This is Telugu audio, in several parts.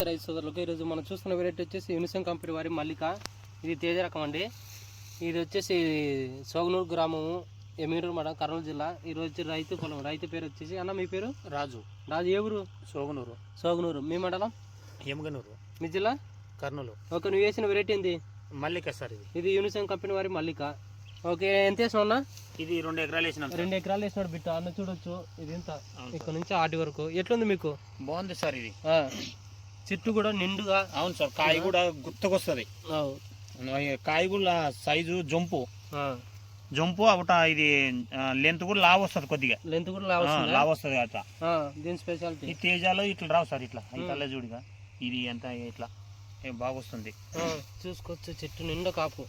ఓకే ఈరోజు మనం చూస్తున్న వెరైటీ వచ్చేసి యూనిసన్ కంపెనీ వారి మల్లిక. ఇది తేజ రకం అండి. ఇది వచ్చేసి సోగనూరు గ్రామము ఎమీరూరు మండలం కర్నూలు జిల్లా. ఈరోజు వచ్చి రైతు పొలం రైతు పేరు వచ్చేసి అన్న మీ పేరు? రాజు. రాజు ఏ ఊరు? సోగనూరు. సోగనూరు. మీ మండలం? ఎముగనూరు మీ జిల్లా? కర్నూలు. ఓకే నువ్వు వేసిన వెరైటీ ఏంది? మల్లిక సార్ ఇది. ఇది యూనిసన్ కంపెనీ వారి మల్లిక. ఓకే ఎంత అన్న? ఇది రెండు ఎకరాలు వేసినాం. రెండు ఎకరాలు వేసినాడు బిట్ట అన్న చూడొచ్చు. ఇది ఇంత ఇక్కడ నుంచి ఆటి వరకు. ఎట్లుంది మీకు? బాగుంది సార్ ఇది. ఆ, చెట్టు కూడా నిండుగా అవును సార్ కాయ కూడా గుర్తుకొస్తుంది. కాయ కూడా సైజు జంపు. జంపు ఒకట ఇది లెంత్ కూడా లావ్ వస్తుంది కొద్దిగా. లెంత్ కూడా లావ్ వస్తుంది? అట్లా. దీని స్పెషాలిటీ ఈ తేజాలో ఇట్లా రావు సార్ ఇట్లా. అయితే చూడిగా ఇది ఎంత ఇట్లా. బాగా వస్తుంది చూసుకోవచ్చు చెట్టు నిండా కాపు.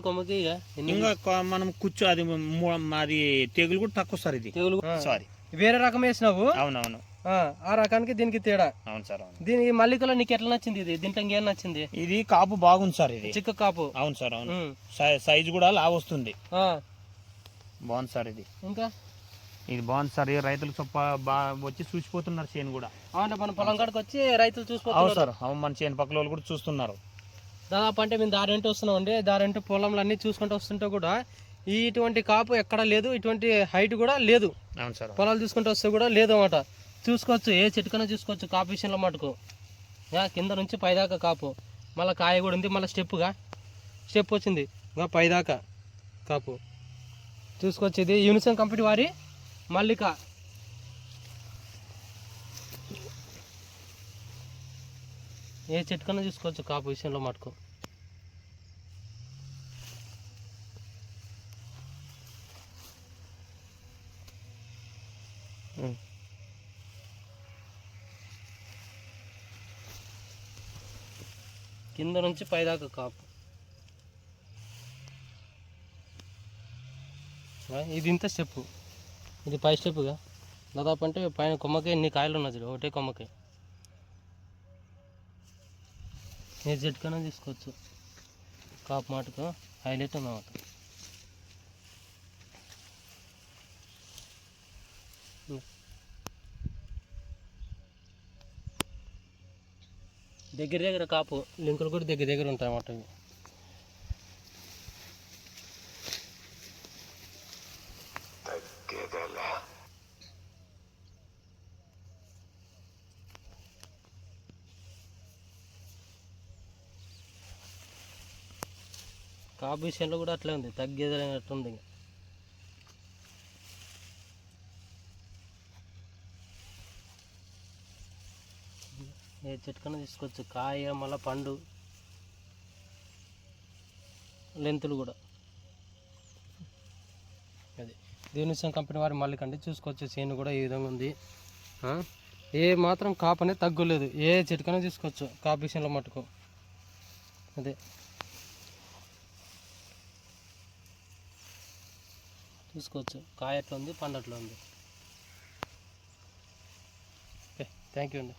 కొమ్మకి ఇక మనం కూర్చో అది ము- అది తెగులు కూడా తక్కువ సార్ ఇది. తెగులు సారీ వేరే రకం వేసినావు? అవునవును. ఆ, రకానికి దీనికి తేడా. అవును సార్ అవును. దీనికి మల్లికలో నీకు ఎట్లా నచ్చింది ఇది? దీంట్లో ఇంకేం నచ్చింది? ఇది కాపు బాగుంది సార్ ఇది. చిక్క కాపు. అవును సార్ అవును. సైజు కూడా లావ్ వస్తుంది. బాగుంది సార్ ఇది. ఇంకా? ఇది బాగుంది సార్. రైతులు చొప్ప వచ్చి చూసిపోతున్నారు చేను కూడా. అవును మన పొలం కాడికి వచ్చి రైతులు అవును చూసిపోతున్నారు సార్ అవును మన చేను పక్కల వాళ్ళు కూడా చూస్తున్నారు. దాదాపు అంటే మేము దారింటి వస్తున్నాం అండి. దారింటి పొలంలో అన్ని చూసుకుంటూ వస్తుంటే కూడా ఈ ఇటువంటి కాపు ఎక్కడ లేదు. ఇటువంటి హైట్ కూడా లేదు. అవును సార్ పొలాలు చూసుకుంటూ వస్తే కూడా లేదు అన్నమాట చూసుకోవచ్చు ఏ చెట్టుకైనా చూసుకోవచ్చు కాపు విషయంలో మటుకు. కింద నుంచి పైదాకా కాపు. మళ్ళీ కాయ కూడా ఉంది మళ్ళీ స్టెప్గా స్టెప్ వచ్చింది ఇంకా పైదాకా కాపు. చూసుకోవచ్చు ఇది. యూనిసన్ కంపెనీ వారి మల్లిక. ఏ చెట్టుకన్నా చూసుకోవచ్చు కాపు విషయంలో మటుకు. ఉం. కింద నుంచి పైదాకా కాపు. ఇది ఇంత స్టెప్ ఇది పై స్టెప్గా దాదాపు అంటే పైన కొమ్మకే ఎన్ని కాయలు ఉన్నది ఒకటే కొమ్మకే. ఏ జట్కైనా తీసుకోవచ్చు. కాపు మాటకు హైలైట్ అన్నమాట. దగ్గర దగ్గర కాపు లింకులు కూడా దగ్గర దగ్గర ఉంటాయి అన్నమాట ఇవి కాపు విషయంలో కూడా అట్లే ఉంది తగ్గేదైనట్టుంది ఇంకా. ఏ చెట్టుకన్నా తీసుకోవచ్చు. కాయ మళ్ళీ పండు. లెంతులు కూడా. అది. దీనిసం కంపెనీ వారి మళ్ళీ కండి చూసుకోవచ్చు. చేను కూడా ఈ విధంగా ఉంది. ఏ మాత్రం కాపు అనేది తగ్గలేదు. ఏ చెట్టుకైనా తీసుకోవచ్చు. కాపు విషయంలో మటుకు అదే. చూసుకోవచ్చు. కాయ ఎట్లా ఉంది? పండు ఉంది? ఓకే థ్యాంక్ యూ అండి.